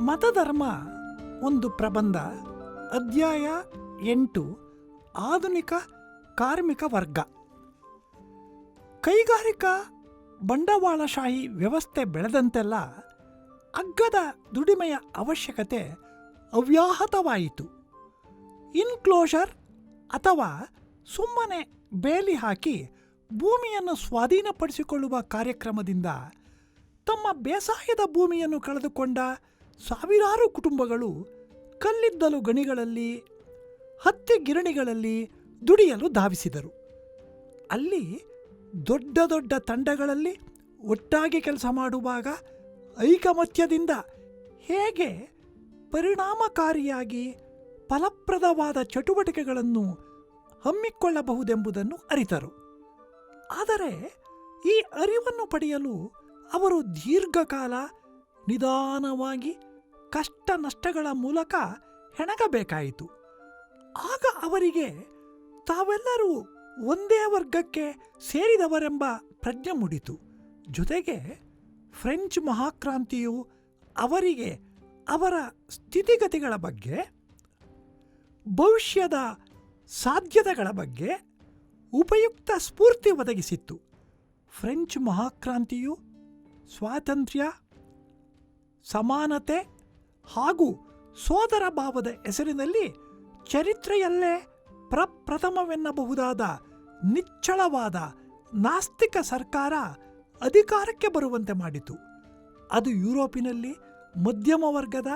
ಮತಧರ್ಮ ಒಂದು ಪ್ರಬಂಧ. ಅಧ್ಯಾಯ ಎಂಟು, ಆಧುನಿಕ ಕಾರ್ಮಿಕ ವರ್ಗ. ಕೈಗಾರಿಕಾ ಬಂಡವಾಳಶಾಹಿ ವ್ಯವಸ್ಥೆ ಬೆಳೆದಂತೆಲ್ಲ ಅಗ್ಗದ ದುಡಿಮೆಯ ಅವಶ್ಯಕತೆ ಅವ್ಯಾಹತವಾಯಿತು. ಇನ್ಕ್ಲೋಷರ್ ಅಥವಾ ಸುಮ್ಮನೆ ಬೇಲಿ ಹಾಕಿ ಭೂಮಿಯನ್ನು ಸ್ವಾಧೀನಪಡಿಸಿಕೊಳ್ಳುವ ಕಾರ್ಯಕ್ರಮದಿಂದ ತಮ್ಮ ಬೇಸಾಯದ ಭೂಮಿಯನ್ನು ಕಳೆದುಕೊಂಡ ಸಾವಿರಾರು ಕುಟುಂಬಗಳು ಕಲ್ಲಿದ್ದಲು ಗಣಿಗಳಲ್ಲಿ, ಹತ್ತಿ ಗಿರಣಿಗಳಲ್ಲಿ ದುಡಿಯಲು ಧಾವಿಸಿದರು. ಅಲ್ಲಿ ದೊಡ್ಡ ದೊಡ್ಡ ತಂಡಗಳಲ್ಲಿ ಒಟ್ಟಾಗಿ ಕೆಲಸ ಮಾಡುವಾಗ ಐಕಮತ್ಯದಿಂದ ಹೇಗೆ ಪರಿಣಾಮಕಾರಿಯಾಗಿ ಫಲಪ್ರದವಾದ ಚಟುವಟಿಕೆಗಳನ್ನು ಹಮ್ಮಿಕೊಳ್ಳಬಹುದೆಂಬುದನ್ನು ಅರಿತರು. ಆದರೆ ಈ ಅರಿವನ್ನು ಪಡೆಯಲು ಅವರು ದೀರ್ಘಕಾಲ ನಿಧಾನವಾಗಿ ಕಷ್ಟ ನಷ್ಟಗಳ ಮೂಲಕ ಹೆಣಗಬೇಕಾಯಿತು. ಆಗ ಅವರಿಗೆ ತಾವೆಲ್ಲರೂ ಒಂದೇ ವರ್ಗಕ್ಕೆ ಸೇರಿದವರೆಂಬ ಪ್ರಜ್ಞೆ ಮೂಡಿತು. ಜೊತೆಗೆ ಫ್ರೆಂಚ್ ಮಹಾಕ್ರಾಂತಿಯು ಅವರಿಗೆ ಅವರ ಸ್ಥಿತಿಗತಿಗಳ ಬಗ್ಗೆ, ಭವಿಷ್ಯದ ಸಾಧ್ಯತೆಗಳ ಬಗ್ಗೆ ಉಪಯುಕ್ತ ಸ್ಫೂರ್ತಿ ಒದಗಿಸಿತ್ತು. ಫ್ರೆಂಚ್ ಮಹಾಕ್ರಾಂತಿಯು ಸ್ವಾತಂತ್ರ್ಯ, ಸಮಾನತೆ ಹಾಗೂ ಸೋದರ ಭಾವದ ಹೆಸರಿನಲ್ಲಿ ಚರಿತ್ರೆಯಲ್ಲೇ ಪ್ರಪ್ರಥಮವೆನ್ನಬಹುದಾದ ನಿಚ್ಚಳವಾದ ನಾಸ್ತಿಕ ಸರ್ಕಾರ ಅಧಿಕಾರಕ್ಕೆ ಬರುವಂತೆ ಮಾಡಿತು. ಅದು ಯುರೋಪಿನಲ್ಲಿ ಮಧ್ಯಮ ವರ್ಗದ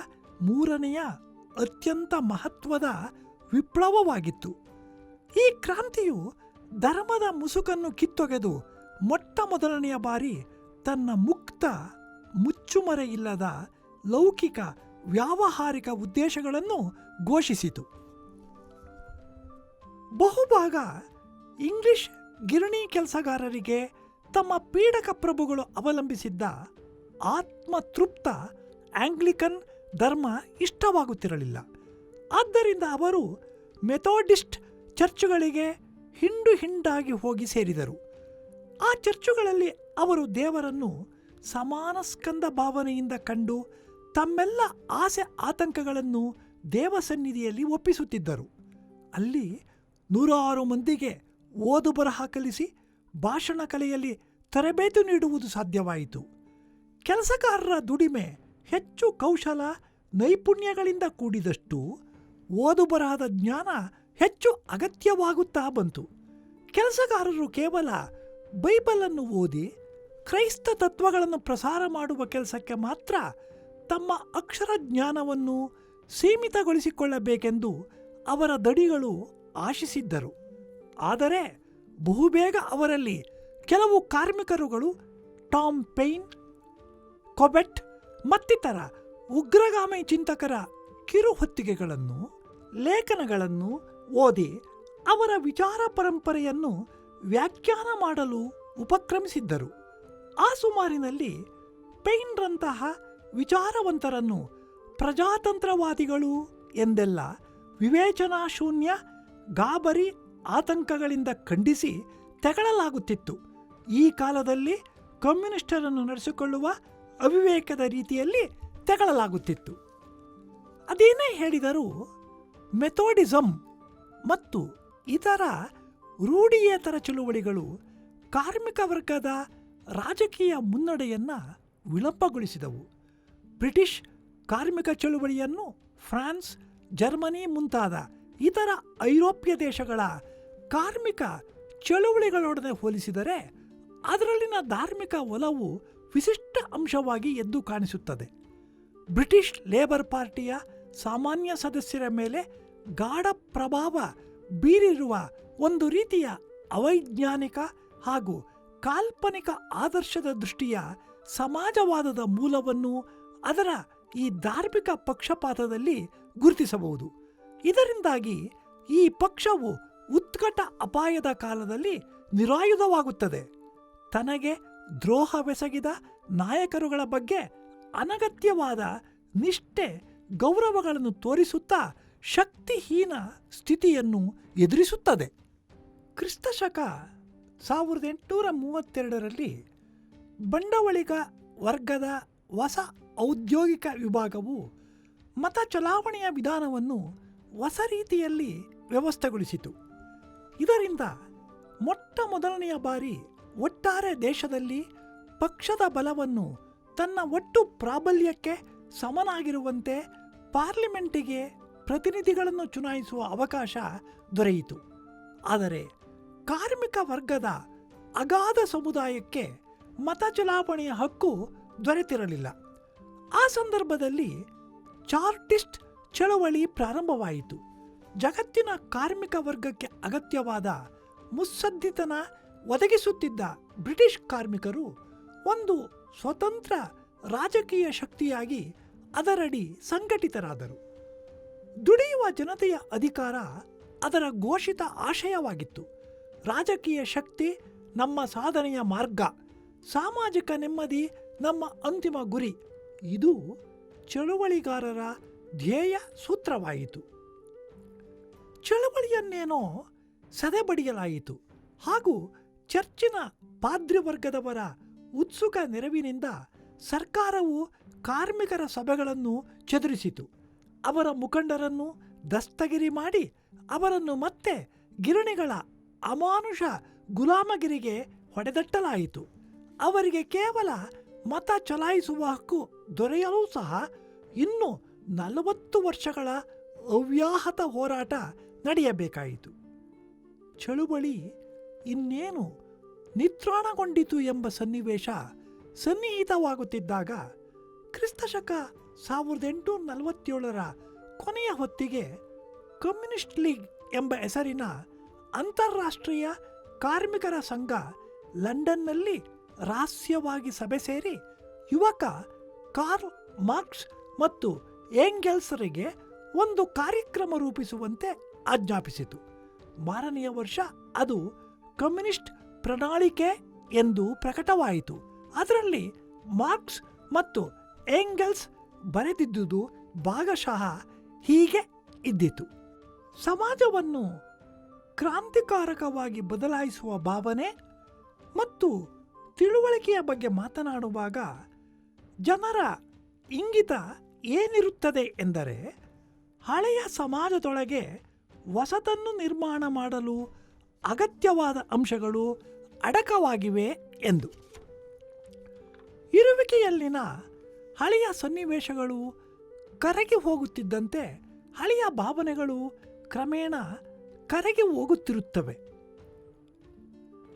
ಮೂರನೆಯ ಅತ್ಯಂತ ಮಹತ್ವದ ವಿಪ್ಲವವಾಗಿತ್ತು. ಈ ಕ್ರಾಂತಿಯು ಧರ್ಮದ ಮುಸುಕನ್ನು ಕಿತ್ತೊಗೆದು ಮೊಟ್ಟ ಮೊದಲನೆಯ ಬಾರಿ ತನ್ನ ಮುಕ್ತ ಮುಚ್ಚುಮರೆಯಿಲ್ಲದ ಲೌಕಿಕ ವ್ಯಾವಹಾರಿಕ ಉದ್ದೇಶಗಳನ್ನು ಘೋಷಿಸಿತು. ಬಹುಭಾಗ ಇಂಗ್ಲಿಷ್ ಗಿರಣಿ ಕೆಲಸಗಾರರಿಗೆ ತಮ್ಮ ಪೀಡಕ ಪ್ರಭುಗಳು ಅವಲಂಬಿಸಿದ್ದ ಆತ್ಮತೃಪ್ತ ಆಂಗ್ಲಿಕನ್ ಧರ್ಮ ಇಷ್ಟವಾಗುತ್ತಿರಲಿಲ್ಲ. ಆದ್ದರಿಂದ ಅವರು ಮೆಥೋಡಿಸ್ಟ್ ಚರ್ಚುಗಳಿಗೆ ಹಿಂಡು ಹಿಂಡಾಗಿ ಹೋಗಿ ಸೇರಿದರು. ಆ ಚರ್ಚುಗಳಲ್ಲಿ ಅವರು ದೇವರನ್ನು ಸಮಾನ ಸ್ಕಂದ ಭಾವನೆಯಿಂದ ಕಂಡು ತಮ್ಮೆಲ್ಲ ಆಸೆ ಆತಂಕಗಳನ್ನು ದೇವಸನ್ನಿಧಿಯಲ್ಲಿ ಒಪ್ಪಿಸುತ್ತಿದ್ದರು. ಅಲ್ಲಿ ನೂರಾರು ಮಂದಿಗೆ ಓದು ಬರಹ ಕಲಿಸಿ ಭಾಷಣ ಕಲೆಯಲ್ಲಿ ತರಬೇತಿ ನೀಡುವುದು ಸಾಧ್ಯವಾಯಿತು. ಕೆಲಸಗಾರರ ದುಡಿಮೆ ಹೆಚ್ಚು ಕೌಶಲ ನೈಪುಣ್ಯಗಳಿಂದ ಕೂಡಿದಷ್ಟು ಓದು ಬರಹದ ಜ್ಞಾನ ಹೆಚ್ಚು ಅಗತ್ಯವಾಗುತ್ತಾ ಬಂತು. ಕೆಲಸಗಾರರು ಕೇವಲ ಬೈಬಲನ್ನು ಓದಿ ಕ್ರೈಸ್ತ ತತ್ವಗಳನ್ನು ಪ್ರಸಾರ ಮಾಡುವ ಕೆಲಸಕ್ಕೆ ಮಾತ್ರ ತಮ್ಮ ಅಕ್ಷರ ಜ್ಞಾನವನ್ನು ಸೀಮಿತಗೊಳಿಸಿಕೊಳ್ಳಬೇಕೆಂದು ಅವರ ದಡಿಗಳು ಆಶಿಸಿದ್ದರು. ಆದರೆ ಬಹುಬೇಗ ಅವರಲ್ಲಿ ಕೆಲವು ಕಾರ್ಮಿಕರುಗಳು ಟಾಮ್ ಪೈನ್ ಕೊಬೆಟ್ ಮತ್ತಿತರ ಉಗ್ರಗಾಮಿ ಚಿಂತಕರ ಕಿರುಹೊತ್ತಿಗೆಗಳನ್ನು, ಲೇಖನಗಳನ್ನು ಓದಿ ಅವರ ವಿಚಾರ ಪರಂಪರೆಯನ್ನು ವ್ಯಾಖ್ಯಾನ ಮಾಡಲು ಉಪಕ್ರಮಿಸಿದ್ದರು. ಆ ಸುಮಾರಿನಲ್ಲಿ ಪೈನ್ರಂತಹ ವಿಚಾರವಂತರನ್ನು ಪ್ರಜಾತಂತ್ರವಾದಿಗಳು ಎಂದೆಲ್ಲ ವಿವೇಚನಾಶೂನ್ಯ ಗಾಬರಿ ಆತಂಕಗಳಿಂದ ಖಂಡಿಸಿ ತೆಗಳಲಾಗುತ್ತಿತ್ತು. ಈ ಕಾಲದಲ್ಲಿ ಕಮ್ಯುನಿಸ್ಟರನ್ನು ನಡೆಸಿಕೊಳ್ಳುವ ಅವಿವೇಕದ ರೀತಿಯಲ್ಲಿ ತೆಗಳಲಾಗುತ್ತಿತ್ತು. ಅದೇನೇ ಹೇಳಿದರೂ ಮೆಥೋಡಿಸಮ್ ಮತ್ತು ಇತರ ರೂಢಿಯೇತರ ಚಳುವಳಿಗಳು ಕಾರ್ಮಿಕ ವರ್ಗದ ರಾಜಕೀಯ ಮುನ್ನಡೆಯನ್ನು ವಿಳಂಬಗೊಳಿಸಿದವು. ಬ್ರಿಟಿಷ್ ಕಾರ್ಮಿಕ ಚಳುವಳಿಯನ್ನು ಫ್ರಾನ್ಸ್, ಜರ್ಮನಿ ಮುಂತಾದ ಇತರ ಐರೋಪ್ಯ ದೇಶಗಳ ಕಾರ್ಮಿಕ ಚಳುವಳಿಗಳೊಡನೆ ಹೋಲಿಸಿದರೆ ಅದರಲ್ಲಿನ ಧಾರ್ಮಿಕ ಒಲವು ವಿಶಿಷ್ಟ ಅಂಶವಾಗಿ ಎದ್ದು ಕಾಣಿಸುತ್ತದೆ. ಬ್ರಿಟಿಷ್ ಲೇಬರ್ ಪಾರ್ಟಿಯ ಸಾಮಾನ್ಯ ಸದಸ್ಯರ ಮೇಲೆ ಗಾಢ ಪ್ರಭಾವ ಬೀರಿರುವ ಒಂದು ರೀತಿಯ ಅವೈಜ್ಞಾನಿಕ ಹಾಗೂ ಕಾಲ್ಪನಿಕ ಆದರ್ಶದ ದೃಷ್ಟಿಯ ಸಮಾಜವಾದದ ಮೂಲವನ್ನು ಅದರ ಈ ಧಾರ್ಮಿಕ ಪಕ್ಷಪಾತದಲ್ಲಿ ಗುರುತಿಸಬಹುದು. ಇದರಿಂದಾಗಿ ಈ ಪಕ್ಷವು ಉತ್ಕಟ ಅಪಾಯದ ಕಾಲದಲ್ಲಿ ನಿರಾಯುಧವಾಗುತ್ತದೆ. ತನಗೆ ದ್ರೋಹವೆಸಗಿದ ನಾಯಕರುಗಳ ಬಗ್ಗೆ ಅನಗತ್ಯವಾದ ನಿಷ್ಠೆ, ಗೌರವಗಳನ್ನು ತೋರಿಸುತ್ತಾ ಶಕ್ತಿಹೀನ ಸ್ಥಿತಿಯನ್ನು ಎದುರಿಸುತ್ತದೆ. ಕ್ರಿಸ್ತಶಕ ಸಾವಿರದ ಎಂಟುನೂರ ಮೂವತ್ತೆರಡರಲ್ಲಿ ಬಂಡವಳಿಗ ವರ್ಗದ ಹೊಸ ಔದ್ಯೋಗಿಕ ವಿಭಾಗವು ಮತ ಚಲಾವಣೆಯ ವಿಧಾನವನ್ನು ಹೊಸ ರೀತಿಯಲ್ಲಿ ವ್ಯವಸ್ಥೆಗೊಳಿಸಿತು. ಇದರಿಂದ ಮೊಟ್ಟ ಮೊದಲನೆಯ ಬಾರಿ ಒಟ್ಟಾರೆ ದೇಶದಲ್ಲಿ ಪಕ್ಷದ ಬಲವನ್ನು ತನ್ನ ಒಟ್ಟು ಪ್ರಾಬಲ್ಯಕ್ಕೆ ಸಮನಾಗಿರುವಂತೆ ಪಾರ್ಲಿಮೆಂಟಿಗೆ ಪ್ರತಿನಿಧಿಗಳನ್ನು ಚುನಾಯಿಸುವ ಅವಕಾಶ ದೊರೆಯಿತು. ಆದರೆ ಕಾರ್ಮಿಕ ವರ್ಗದ ಅಗಾಧ ಸಮುದಾಯಕ್ಕೆ ಮತ ಚಲಾವಣೆಯ ಹಕ್ಕು ದೊರೆತಿರಲಿಲ್ಲ. ಆ ಸಂದರ್ಭದಲ್ಲಿ ಚಾರ್ಟಿಸ್ಟ್ ಚಳವಳಿ ಪ್ರಾರಂಭವಾಯಿತು. ಜಗತ್ತಿನ ಕಾರ್ಮಿಕ ವರ್ಗಕ್ಕೆ ಅಗತ್ಯವಾದ ಮುಸ್ಸದ್ದಿತನ ಒದಗಿಸುತ್ತಿದ್ದ ಬ್ರಿಟಿಷ್ ಕಾರ್ಮಿಕರು ಒಂದು ಸ್ವತಂತ್ರ ರಾಜಕೀಯ ಶಕ್ತಿಯಾಗಿ ಅದರಡಿ ಸಂಘಟಿತರಾದರು. ದುಡಿಯುವ ಜನತೆಯ ಅಧಿಕಾರ ಅದರ ಘೋಷಿತ ಆಶಯವಾಗಿತ್ತು. ರಾಜಕೀಯ ಶಕ್ತಿ ನಮ್ಮ ಸಾಧನೆಯ ಮಾರ್ಗ, ಸಾಮಾಜಿಕ ನೆಮ್ಮದಿ ನಮ್ಮ ಅಂತಿಮ ಗುರಿ ಇದು ಚಳುವಳಿಗಾರರ ಧ್ಯೇಯ ಸೂತ್ರವಾಯಿತು. ಚಳುವಳಿಯನ್ನೇನೋ ಸದೆಬಡಿಯಲಾಯಿತು. ಹಾಗೂ ಚರ್ಚಿನ ಪಾದ್ರಿವರ್ಗದವರ ಉತ್ಸುಕ ನೆರವಿನಿಂದ ಸರ್ಕಾರವು ಕಾರ್ಮಿಕರ ಸಭೆಗಳನ್ನು ಚದುರಿಸಿತು. ಅವರ ಮುಖಂಡರನ್ನು ದಸ್ತಗಿರಿ ಮಾಡಿ ಅವರನ್ನು ಮತ್ತೆ ಗಿರಣಿಗಳ ಅಮಾನುಷ ಗುಲಾಮಗಿರಿಗೆ ಹೊಡೆದಟ್ಟಲಾಯಿತು. ಅವರಿಗೆ ಕೇವಲ ಮತ ಚಲಾಯಿಸುವ ಹಕ್ಕು ದೊರೆಯಲು ಸಹ ಇನ್ನು ನಲವತ್ತು ವರ್ಷಗಳ ಅವ್ಯಾಹತ ಹೋರಾಟ ನಡೆಯಬೇಕಾಯಿತು. ಚಳುವಳಿ ಇನ್ನೇನು ನಿತ್ರಾಣಗೊಂಡಿತು ಎಂಬ ಸನ್ನಿವೇಶ ಸನ್ನಿಹಿತವಾಗುತ್ತಿದ್ದಾಗ ಕ್ರಿಸ್ತಶಕ ಸಾವಿರದ ಎಂಟುನೂರ ನಲವತ್ತೇಳರ ಕೊನೆಯ ಹೊತ್ತಿಗೆ ಕಮ್ಯುನಿಸ್ಟ್ ಲೀಗ್ ಎಂಬ ಹೆಸರಿನ ಅಂತಾರಾಷ್ಟ್ರೀಯ ಕಾರ್ಮಿಕರ ಸಂಘ ಲಂಡನ್ನಲ್ಲಿ ರಹಸ್ಯವಾಗಿ ಸಭೆ ಸೇರಿ ಯುವಕ ಕಾರ್ಲ್ ಮಾರ್ಕ್ಸ್ ಮತ್ತು ಏಂಗೆಲ್ಸರಿಗೆ ಒಂದು ಕಾರ್ಯಕ್ರಮ ರೂಪಿಸುವಂತೆ ಆಜ್ಞಾಪಿಸಿತು. ಮಾರನೆಯ ವರ್ಷ ಅದು ಕಮ್ಯುನಿಸ್ಟ್ ಪ್ರಣಾಳಿಕೆ ಎಂದು ಪ್ರಕಟವಾಯಿತು. ಅದರಲ್ಲಿ ಮಾರ್ಕ್ಸ್ ಮತ್ತು ಏಂಗೆಲ್ಸ್ ಬರೆದಿದ್ದುದು ಭಾಗಶಃ ಹೀಗೆ ಇದ್ದಿತು. ಸಮಾಜವನ್ನು ಕ್ರಾಂತಿಕಾರಕವಾಗಿ ಬದಲಾಯಿಸುವ ಭಾವನೆ ಮತ್ತು ತಿಳುವಳಿಕೆಯ ಬಗ್ಗೆ ಮಾತನಾಡುವಾಗ ಜನರ ಇಂಗಿತ ಏನಿರುತ್ತದೆ ಎಂದರೆ ಹಳೆಯ ಸಮಾಜದೊಳಗೆ ವಸತನ್ನು ನಿರ್ಮಾಣ ಮಾಡಲು ಅಗತ್ಯವಾದ ಅಂಶಗಳು ಅಡಕವಾಗಿವೆ ಎಂದು. ಇರುವಿಕೆಯಲ್ಲಿನ ಹಳೆಯ ಸನ್ನಿವೇಶಗಳು ಕರಗಿ ಹೋಗುತ್ತಿದ್ದಂತೆ ಹಳೆಯ ಭಾವನೆಗಳು ಕ್ರಮೇಣ ಕರಗಿ ಹೋಗುತ್ತಿರುತ್ತವೆ.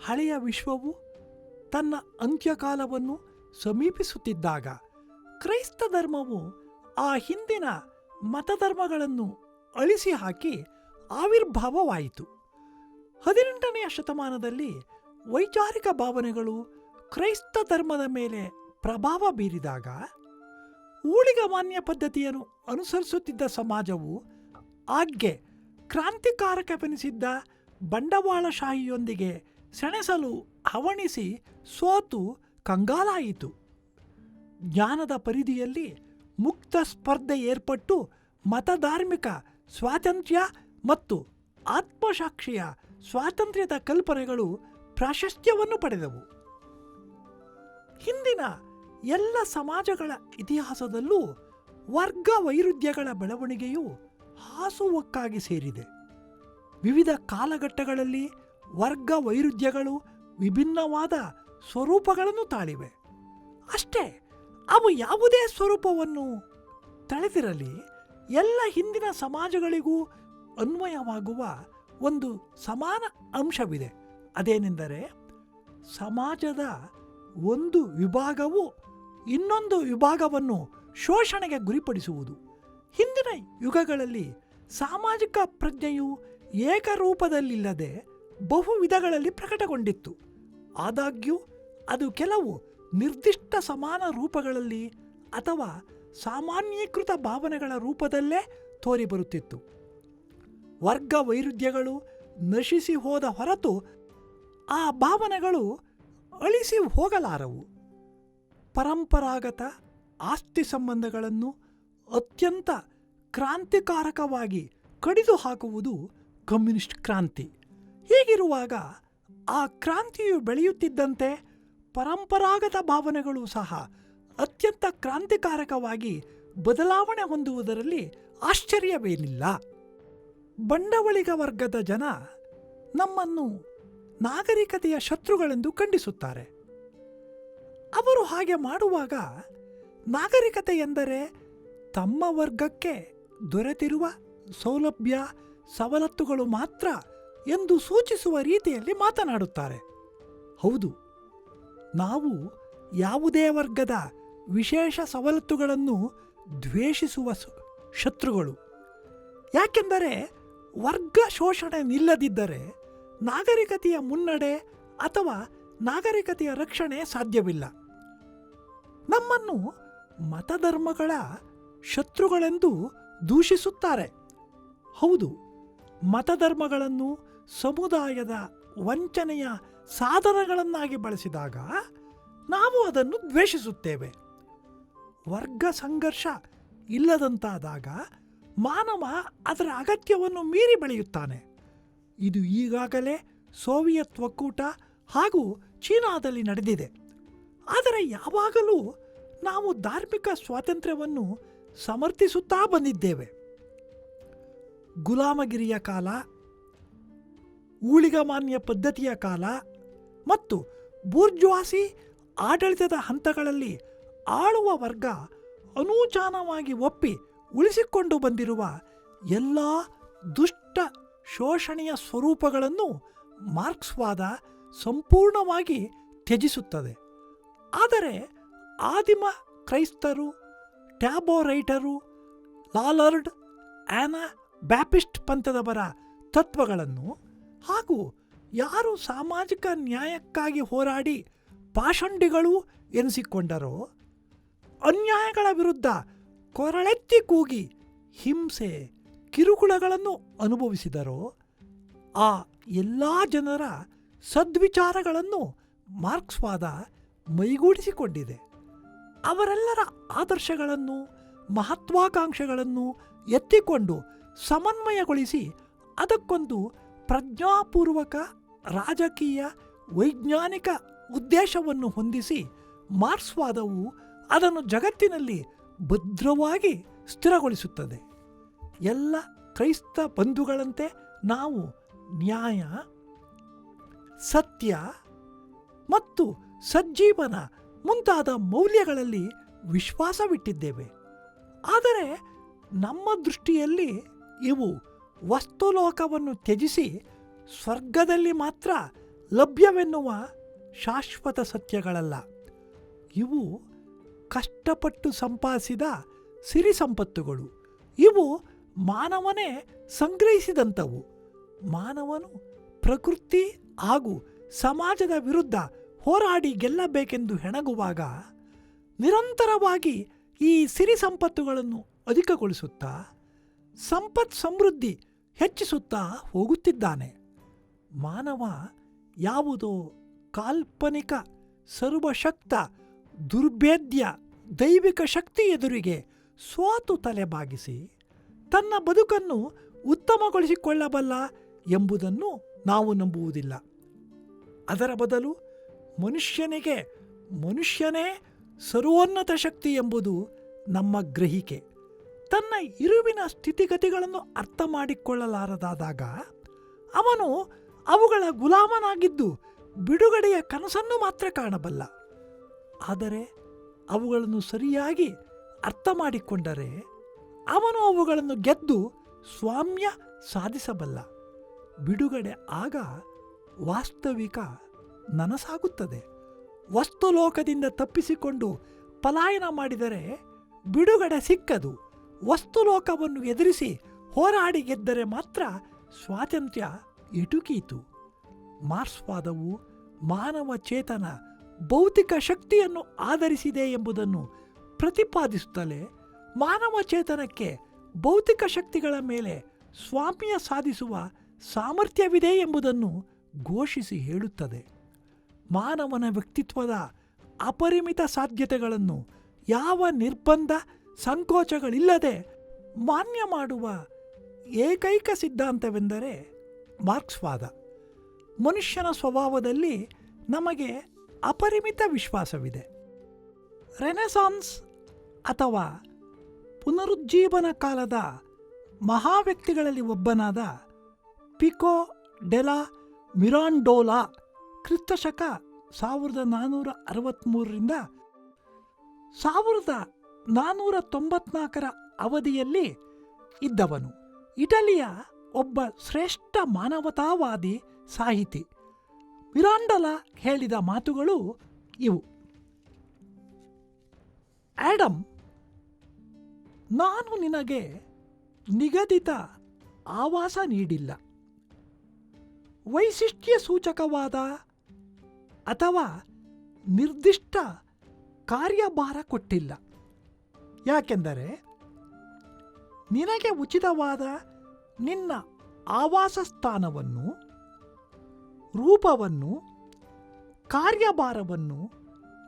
ಹಳೆಯ ವಿಶ್ವವು ತನ್ನ ಅಂತ್ಯಕಾಲವನ್ನು ಸಮೀಪಿಸುತ್ತಿದ್ದಾಗ ಕ್ರೈಸ್ತ ಧರ್ಮವು ಆ ಹಿಂದಿನ ಮತಧರ್ಮಗಳನ್ನು ಅಳಿಸಿ ಹಾಕಿ ಆವಿರ್ಭಾವವಾಯಿತು. ಹದಿನೆಂಟನೆಯ ಶತಮಾನದಲ್ಲಿ ವೈಚಾರಿಕ ಭಾವನೆಗಳು ಕ್ರೈಸ್ತ ಧರ್ಮದ ಮೇಲೆ ಪ್ರಭಾವ ಬೀರಿದಾಗ ಊಳಿಗಮಾನ್ಯ ಪದ್ಧತಿಯನ್ನು ಅನುಸರಿಸುತ್ತಿದ್ದ ಸಮಾಜವು ಆಗ್ಗೆ ಕ್ರಾಂತಿಕಾರಕವೆನಿಸಿದ್ದ ಬಂಡವಾಳಶಾಹಿಯೊಂದಿಗೆ ಸೆಣಸಲು ಹವಣಿಸಿ ಸೋತು ಕಂಗಾಲಾಯಿತು. ಜ್ಞಾನದ ಪರಿಧಿಯಲ್ಲಿ ಮುಕ್ತ ಸ್ಪರ್ಧೆ ಏರ್ಪಟ್ಟು ಮತಧಾರ್ಮಿಕ ಸ್ವಾತಂತ್ರ್ಯ ಮತ್ತು ಆತ್ಮಸಾಕ್ಷಿಯ ಸ್ವಾತಂತ್ರ್ಯದ ಕಲ್ಪನೆಗಳು ಪ್ರಾಶಸ್ತ್ಯವನ್ನು ಪಡೆದವು. ಹಿಂದಿನ ಎಲ್ಲ ಸಮಾಜಗಳ ಇತಿಹಾಸದಲ್ಲೂ ವರ್ಗ ವೈರುಧ್ಯಗಳ ಬೆಳವಣಿಗೆಯು ಹಾಸುವಕ್ಕಾಗಿ ಸೇರಿದೆ. ವಿವಿಧ ಕಾಲಘಟ್ಟಗಳಲ್ಲಿ ವರ್ಗ ವೈರುಧ್ಯಗಳು ವಿಭಿನ್ನವಾದ ಸ್ವರೂಪಗಳನ್ನು ತಾಳಿವೆ. ಅಷ್ಟೇ, ಅವು ಯಾವುದೇ ಸ್ವರೂಪವನ್ನು ತಳೆದಿರಲಿ, ಎಲ್ಲ ಹಿಂದಿನ ಸಮಾಜಗಳಿಗೂ ಅನ್ವಯವಾಗುವ ಒಂದು ಸಮಾನ ಅಂಶವಿದೆ. ಅದೇನೆಂದರೆ, ಸಮಾಜದ ಒಂದು ವಿಭಾಗವು ಇನ್ನೊಂದು ವಿಭಾಗವನ್ನು ಶೋಷಣೆಗೆ ಗುರಿಪಡಿಸುವುದು. ಹಿಂದಿನ ಯುಗಗಳಲ್ಲಿ ಸಾಮಾಜಿಕ ಪ್ರಜ್ಞೆಯು ಏಕರೂಪದಲ್ಲಿಲ್ಲದೆ ಬಹು ವಿಧಗಳಲ್ಲಿ ಪ್ರಕಟಗೊಂಡಿತ್ತು. ಆದಾಗ್ಯೂ ಅದು ಕೆಲವು ನಿರ್ದಿಷ್ಟ ಸಮಾನ ರೂಪಗಳಲ್ಲಿ ಅಥವಾ ಸಾಮಾನ್ಯೀಕೃತ ಭಾವನೆಗಳ ರೂಪದಲ್ಲೇ ತೋರಿಬರುತ್ತಿತ್ತು. ವರ್ಗ ವೈರುಧ್ಯಗಳು ನಶಿಸಿ ಹೋದ ಹೊರತು ಆ ಭಾವನೆಗಳು ಅಳಿಸಿ ಹೋಗಲಾರವು. ಪರಂಪರಾಗತ ಆಸ್ತಿ ಸಂಬಂಧಗಳನ್ನು ಅತ್ಯಂತ ಕ್ರಾಂತಿಕಾರಕವಾಗಿ ಕಡಿದು ಹಾಕುವುದು ಕಮ್ಯುನಿಸ್ಟ್ ಕ್ರಾಂತಿ. ಹೀಗಿರುವಾಗ ಆ ಕ್ರಾಂತಿಯು ಬೆಳೆಯುತ್ತಿದ್ದಂತೆ ಪರಂಪರಾಗತ ಭಾವನೆಗಳು ಸಹ ಅತ್ಯಂತ ಕ್ರಾಂತಿಕಾರಕವಾಗಿ ಬದಲಾವಣೆ ಹೊಂದುವುದರಲ್ಲಿ ಆಶ್ಚರ್ಯವೇನಿಲ್ಲ. ಬಂಡವಳಿಗ ವರ್ಗದ ಜನ ನಮ್ಮನ್ನು ನಾಗರಿಕತೆಯ ಶತ್ರುಗಳೆಂದು ಖಂಡಿಸುತ್ತಾರೆ. ಅವರು ಹಾಗೆ ಮಾಡುವಾಗ ನಾಗರಿಕತೆ ಎಂದರೆ ತಮ್ಮ ವರ್ಗಕ್ಕೆ ದೊರೆತಿರುವ ಸೌಲಭ್ಯ, ಸವಲತ್ತುಗಳು ಮಾತ್ರ ಎಂದು ಸೂಚಿಸುವ ರೀತಿಯಲ್ಲಿ ಮಾತನಾಡುತ್ತಾರೆ. ಹೌದು, ನಾವು ಯಾವುದೇ ವರ್ಗದ ವಿಶೇಷ ಸವಲತ್ತುಗಳನ್ನು ದ್ವೇಷಿಸುವ ಶತ್ರುಗಳು. ಯಾಕೆಂದರೆ ವರ್ಗ ಶೋಷಣೆ ನಿಲ್ಲದಿದ್ದರೆ ನಾಗರಿಕತೆಯ ಮುನ್ನಡೆ ಅಥವಾ ನಾಗರಿಕತೆಯ ರಕ್ಷಣೆ ಸಾಧ್ಯವಿಲ್ಲ. ನಮ್ಮನ್ನು ಮತಧರ್ಮಗಳ ಶತ್ರುಗಳೆಂದು ದೂಷಿಸುತ್ತಾರೆ. ಹೌದು, ಮತಧರ್ಮಗಳನ್ನು ಸಮುದಾಯದ ವಂಚನೆಯ ಸಾಧನಗಳನ್ನಾಗಿ ಬಳಸಿದಾಗ ನಾವು ಅದನ್ನು ದ್ವೇಷಿಸುತ್ತೇವೆ. ವರ್ಗ ಸಂಘರ್ಷ ಇಲ್ಲದಂತಾದಾಗ ಮಾನವ ಅದರ ಅಗತ್ಯವನ್ನು ಮೀರಿ ಬೆಳೆಯುತ್ತಾನೆ. ಇದು ಈಗಾಗಲೇ ಸೋವಿಯತ್ ಒಕ್ಕೂಟ ಹಾಗೂ ಚೀನಾದಲ್ಲಿ ನಡೆದಿದೆ. ಆದರೆ ಯಾವಾಗಲೂ ನಾವು ಧಾರ್ಮಿಕ ಸ್ವಾತಂತ್ರ್ಯವನ್ನು ಸಮರ್ಥಿಸುತ್ತಾ ಬಂದಿದ್ದೇವೆ. ಗುಲಾಮಗಿರಿಯ ಕಾಲ ಊಳಿಗಮಾನ್ಯ ಪದ್ಧತಿಯ ಕಾಲ ಮತ್ತು ಬೂರ್ಜ್ವಾಸಿ ಆಡಳಿತದ ಹಂತಗಳಲ್ಲಿ ಆಳುವ ವರ್ಗ ಅನೂಚಾನವಾಗಿ ಒಪ್ಪಿ ಉಳಿಸಿಕೊಂಡು ಬಂದಿರುವ ಎಲ್ಲ ದುಷ್ಟ ಶೋಷಣೆಯ ಸ್ವರೂಪಗಳನ್ನು ಮಾರ್ಕ್ಸ್ವಾದ ಸಂಪೂರ್ಣವಾಗಿ ತ್ಯಜಿಸುತ್ತದೆ. ಆದರೆ ಆದಿಮ ಕ್ರೈಸ್ತರು, ಟ್ಯಾಬೋರೈಟರು, ಲಾಲರ್ಡ್ ಆ್ಯನ ಬ್ಯಾಪಿಸ್ಟ್ ಪಂಥದವರ ತತ್ವಗಳನ್ನು ಹಾಗೂ ಯಾರು ಸಾಮಾಜಿಕ ನ್ಯಾಯಕ್ಕಾಗಿ ಹೋರಾಡಿ ಪಾಷಂಡಿಗಳು ಎನಿಸಿಕೊಂಡರೋ, ಅನ್ಯಾಯಗಳ ವಿರುದ್ಧ ಕೊರಳೆತ್ತಿ ಕೂಗಿ ಹಿಂಸೆ, ಕಿರುಕುಳಗಳನ್ನು ಅನುಭವಿಸಿದರೋ, ಆ ಎಲ್ಲ ಜನರ ಸದ್ವಿಚಾರಗಳನ್ನು ಮಾರ್ಕ್ಸ್ವಾದ ಮೈಗೂಡಿಸಿಕೊಂಡಿದೆ. ಅವರೆಲ್ಲರ ಆದರ್ಶಗಳನ್ನು, ಮಹತ್ವಾಕಾಂಕ್ಷೆಗಳನ್ನು ಎತ್ತಿಕೊಂಡು ಸಮನ್ವಯಗೊಳಿಸಿ ಅದಕ್ಕೊಂದು ಪ್ರಜ್ಞಾಪೂರ್ವಕ ರಾಜಕೀಯ ವೈಜ್ಞಾನಿಕ ಉದ್ದೇಶವನ್ನು ಹೊಂದಿಸಿ ಮಾರ್ಕ್ಸ್ವಾದವು ಅದನ್ನು ಜಗತ್ತಿನಲ್ಲಿ ಭದ್ರವಾಗಿ ಸ್ಥಿರಗೊಳಿಸುತ್ತದೆ. ಎಲ್ಲ ಕ್ರೈಸ್ತ ಬಂಧುಗಳಂತೆ ನಾವು ನ್ಯಾಯ, ಸತ್ಯ ಮತ್ತು ಸಜ್ಜೀವನ ಮುಂತಾದ ಮೌಲ್ಯಗಳಲ್ಲಿ ವಿಶ್ವಾಸವಿಟ್ಟಿದ್ದೇವೆ. ಆದರೆ ನಮ್ಮ ದೃಷ್ಟಿಯಲ್ಲಿ ಇವು ವಸ್ತುಲೋಕವನ್ನು ತ್ಯಜಿಸಿ ಸ್ವರ್ಗದಲ್ಲಿ ಮಾತ್ರ ಲಭ್ಯವೆನ್ನುವ ಶಾಶ್ವತ ಸತ್ಯಗಳಲ್ಲ. ಇವು ಕಷ್ಟಪಟ್ಟು ಸಂಪಾದಿಸಿದ ಸಿರಿ ಸಂಪತ್ತುಗಳು. ಇವು ಮಾನವನೇ ಸಂಗ್ರಹಿಸಿದಂಥವು. ಮಾನವನು ಪ್ರಕೃತಿ ಹಾಗೂ ಸಮಾಜದ ವಿರುದ್ಧ ಹೋರಾಡಿ ಗೆಲ್ಲಬೇಕೆಂದು ಹೆಣಗುವಾಗ ನಿರಂತರವಾಗಿ ಈ ಸಿರಿ ಸಂಪತ್ತುಗಳನ್ನು ಅಧಿಕಗೊಳಿಸುತ್ತಾ, ಸಂಪತ್ ಸಮೃದ್ಧಿ ಹೆಚ್ಚಿಸುತ್ತಾ ಹೋಗುತ್ತಿದ್ದಾನೆ. ಮಾನವ ಯಾವುದೋ ಕಾಲ್ಪನಿಕ ಸರ್ವಶಕ್ತ ದುರ್ಭೇದ್ಯ ದೈವಿಕ ಶಕ್ತಿ ಎದುರಿಗೆ ಸೋತು ತಲೆಬಾಗಿಸಿ ತನ್ನ ಬದುಕನ್ನು ಉತ್ತಮಗೊಳಿಸಿಕೊಳ್ಳಬಲ್ಲ ಎಂಬುದನ್ನು ನಾವು ನಂಬುವುದಿಲ್ಲ. ಅದರ ಬದಲು ಮನುಷ್ಯನಿಗೆ ಮನುಷ್ಯನೇ ಸರ್ವೋನ್ನತ ಶಕ್ತಿ ಎಂಬುದು ನಮ್ಮ ಗ್ರಹಿಕೆ. ತನ್ನ ಇರುವಿನ ಸ್ಥಿತಿಗತಿಗಳನ್ನು ಅರ್ಥ ಮಾಡಿಕೊಳ್ಳಲಾರದಾದಾಗ ಅವನು ಅವುಗಳ ಗುಲಾಮನಾಗಿದ್ದು ಬಿಡುಗಡೆಯ ಕನಸನ್ನು ಮಾತ್ರ ಕಾಣಬಲ್ಲ. ಆದರೆ ಅವುಗಳನ್ನು ಸರಿಯಾಗಿ ಅರ್ಥ ಮಾಡಿಕೊಂಡರೆ ಅವನು ಅವುಗಳನ್ನು ಗೆದ್ದು ಸ್ವಾಮ್ಯ ಸಾಧಿಸಬಲ್ಲ. ಬಿಡುಗಡೆ ಆಗ ವಾಸ್ತವಿಕ ನನಸಾಗುತ್ತದೆ. ವಸ್ತುಲೋಕದಿಂದ ತಪ್ಪಿಸಿಕೊಂಡು ಪಲಾಯನ ಮಾಡಿದರೆ ಬಿಡುಗಡೆ ಸಿಕ್ಕದು. ವಸ್ತುಲೋಕವನ್ನು ಎದುರಿಸಿ ಹೋರಾಡಿ ಗೆದ್ದರೆ ಮಾತ್ರ ಸ್ವಾತಂತ್ರ್ಯ ಎಟುಕೀತು. ಮಾರ್ಕ್ಸ್ವಾದವು ಮಾನವ ಚೇತನ ಭೌತಿಕ ಶಕ್ತಿಯನ್ನು ಆಧರಿಸಿದೆ ಎಂಬುದನ್ನು ಪ್ರತಿಪಾದಿಸುತ್ತಲೇ ಮಾನವ ಚೇತನಕ್ಕೆ ಭೌತಿಕ ಶಕ್ತಿಗಳ ಮೇಲೆ ಸ್ವಾಮ್ಯ ಸಾಧಿಸುವ ಸಾಮರ್ಥ್ಯವಿದೆ ಎಂಬುದನ್ನು ಘೋಷಿಸಿ ಹೇಳುತ್ತದೆ. ಮಾನವನ ವ್ಯಕ್ತಿತ್ವದ ಅಪರಿಮಿತ ಸಾಧ್ಯತೆಗಳನ್ನು ಯಾವ ನಿರ್ಬಂಧ ಸಂಕೋಚಗಳಿಲ್ಲದೆ ಮಾನ್ಯ ಮಾಡುವ ಏಕೈಕ ಸಿದ್ಧಾಂತವೆಂದರೆ ಮಾರ್ಕ್ಸ್ವಾದ ಮನುಷ್ಯನ ಸ್ವಭಾವದಲ್ಲಿ ನಮಗೆ ಅಪರಿಮಿತ ವಿಶ್ವಾಸವಿದೆ. ರೆನೆಸಾನ್ಸ್ ಅಥವಾ ಪುನರುಜ್ಜೀವನ ಕಾಲದ ಮಹಾವ್ಯಕ್ತಿಗಳಲ್ಲಿ ಒಬ್ಬನಾದ ಪಿಕೋ ಡೆಲಾ ಮಿರಾಂಡೋಲಾ ಕ್ರಿಸ್ತಶಕ ಸಾವಿರದ ನಾನ್ನೂರ ಅರವತ್ತ್ಮೂರರಿಂದ ಸಾವಿರದ ನಾನ್ನೂರ ತೊಂಬತ್ನಾಲ್ಕರ ಅವಧಿಯಲ್ಲಿ ಇದ್ದವನು. ಇಟಲಿಯ ಒಬ್ಬ ಶ್ರೇಷ್ಠ ಮಾನವತಾವಾದಿ ಸಾಹಿತಿ. ಮಿರಾಂಡಲ ಹೇಳಿದ ಮಾತುಗಳು ಇವು. ಆಡಮ್ ನಾನು ನಿನಗೆ ನಿಗದಿತ ಆವಾಸ ನೀಡಿಲ್ಲ. ವೈಶಿಷ್ಟ್ಯ ಸೂಚಕವಾದ ಅಥವಾ ನಿರ್ದಿಷ್ಟ ಕಾರ್ಯಭಾರ ಕೊಟ್ಟಿಲ್ಲ. ಯಾಕೆಂದರೆ ನಿನಗೆ ಉಚಿತವಾದ ನಿನ್ನ ಆವಾಸ ಸ್ಥಾನವನ್ನು ರೂಪವನ್ನು, ಕಾರ್ಯಭಾರವನ್ನು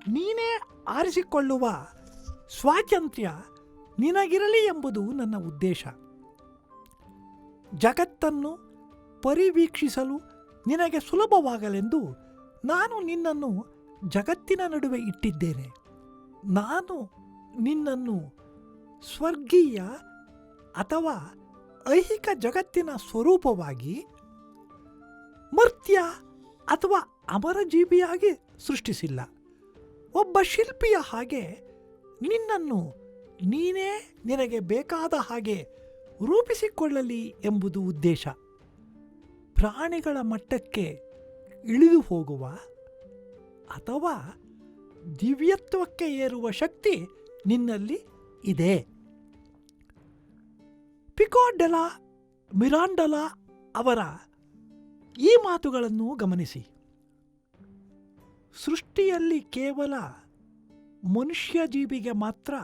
ನೀನೇ ಆರಿಸಿಕೊಳ್ಳುವ ಸ್ವಾತಂತ್ರ್ಯ ನಿನಗಿರಲಿ ಎಂಬುದು ನನ್ನ ಉದ್ದೇಶ. ಜಗತ್ತನ್ನು ಪರಿವೀಕ್ಷಿಸಲು ನಿನಗೆ ಸುಲಭವಾಗಲೆಂದು ನಾನು ನಿನ್ನನ್ನು ಜಗತ್ತಿನ ನಡುವೆ ಇಟ್ಟಿದ್ದೇನೆ. ನಾನು ನಿನ್ನನ್ನು ಸ್ವರ್ಗೀಯ ಅಥವಾ ಐಹಿಕ ಜಗತ್ತಿನ ಸ್ವರೂಪವಾಗಿ ಮರ್ತ್ಯ ಅಥವಾ ಅಮರಜೀವಿಯಾಗಿ ಸೃಷ್ಟಿಸಿಲ್ಲ. ಒಬ್ಬ ಶಿಲ್ಪಿಯ ಹಾಗೆ ನಿನ್ನನ್ನು ನೀನೇ ನಿನಗೆ ಬೇಕಾದ ಹಾಗೆ ರೂಪಿಸಿಕೊಳ್ಳಲಿ ಎಂಬುದು ಉದ್ದೇಶ. ಪ್ರಾಣಿಗಳ ಮಟ್ಟಕ್ಕೆ ಇಳಿದು ಹೋಗುವ ಅಥವಾ ದಿವ್ಯತ್ವಕ್ಕೆ ಏರುವ ಶಕ್ತಿ ನಿನ್ನಲ್ಲಿ ಇದೆ. ಪಿಕೋಡೆಲಾ, ಮಿರಾಂಡಲಾ ಅವರ ಈ ಮಾತುಗಳನ್ನು ಗಮನಿಸಿ. ಸೃಷ್ಟಿಯಲ್ಲಿ ಕೇವಲ ಮನುಷ್ಯ ಜೀವಿಗೆ ಮಾತ್ರ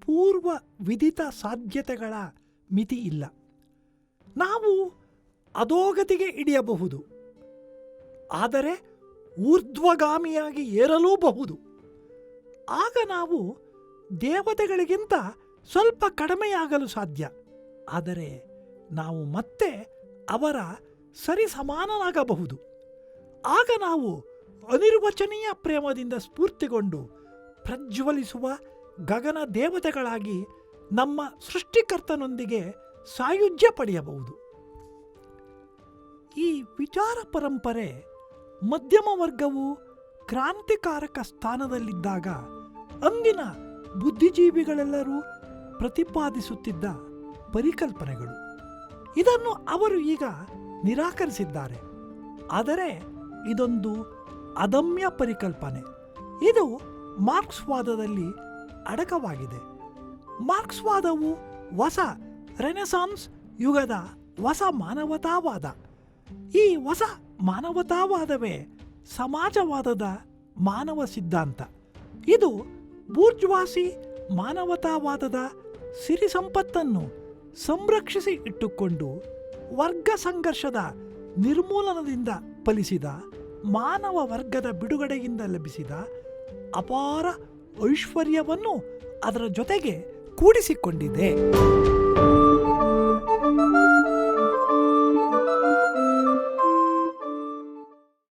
ಪೂರ್ವ ವಿಧಿತ ಸಾಧ್ಯತೆಗಳ ಮಿತಿ ಇಲ್ಲ. ನಾವು ಅಧೋಗತಿಗೆ ಇಳಿಯಬಹುದು. ಆದರೆ ಊರ್ಧ್ವಗಾಮಿಯಾಗಿ ಏರಲೂಬಹುದು. ಆಗ ನಾವು ದೇವತೆಗಳಿಗಿಂತ ಸ್ವಲ್ಪ ಕಡಿಮೆಯಾಗಲು ಸಾಧ್ಯ. ಆದರೆ ನಾವು ಮತ್ತೆ ಅವರ ಸರಿಸಮಾನನಾಗಬಹುದು. ಆಗ ನಾವು ಅನಿರ್ವಚನೀಯ ಪ್ರೇಮದಿಂದ ಸ್ಫೂರ್ತಿಗೊಂಡು ಪ್ರಜ್ವಲಿಸುವ ಗಗನ ದೇವತೆಗಳಾಗಿ ನಮ್ಮ ಸೃಷ್ಟಿಕರ್ತನೊಂದಿಗೆ ಸಾಯುಜ್ಯ ಪಡೆಯಬಹುದು. ಈ ವಿಚಾರ ಪರಂಪರೆ ಮಧ್ಯಮ ವರ್ಗವು ಕ್ರಾಂತಿಕಾರಕ ಸ್ಥಾನದಲ್ಲಿದ್ದಾಗ ಅಂದಿನ ಬುದ್ಧಿಜೀವಿಗಳೆಲ್ಲರೂ ಪ್ರತಿಪಾದಿಸುತ್ತಿದ್ದ ಪರಿಕಲ್ಪನೆಗಳು. ಇದನ್ನು ಅವರು ಈಗ ನಿರಾಕರಿಸಿದ್ದಾರೆ. ಆದರೆ ಇದೊಂದು ಅದಮ್ಯ ಪರಿಕಲ್ಪನೆ. ಇದು ಮಾರ್ಕ್ಸ್ವಾದದಲ್ಲಿ ಅಡಕವಾಗಿದೆ. ಮಾರ್ಕ್ಸ್ವಾದವು ಹೊಸ ರೆನೆಸಾನ್ಸ್ ಯುಗದ ಹೊಸ ಮಾನವತಾವಾದ. ಈ ಹೊಸ ಮಾನವತಾವಾದವೇ ಸಮಾಜವಾದದ ಮಾನವ ಸಿದ್ಧಾಂತ. ಇದು ಬೂರ್ಜ್ವಾಸಿ ಮಾನವತಾವಾದದ ಸಿರಿ ಸಂಪತ್ತನ್ನು ಸಂರಕ್ಷಿಸಿ ಇಟ್ಟುಕೊಂಡು ವರ್ಗ ಸಂಘರ್ಷದ ನಿರ್ಮೂಲನದಿಂದ ಫಲಿಸಿದ ಮಾನವ ವರ್ಗದ ಬಿಡುಗಡೆಯಿಂದ ಲಭಿಸಿದ ಅಪಾರ ಐಶ್ವರ್ಯವನ್ನು ಅದರ ಜೊತೆಗೆ ಕೂಡಿಸಿಕೊಂಡಿದೆ.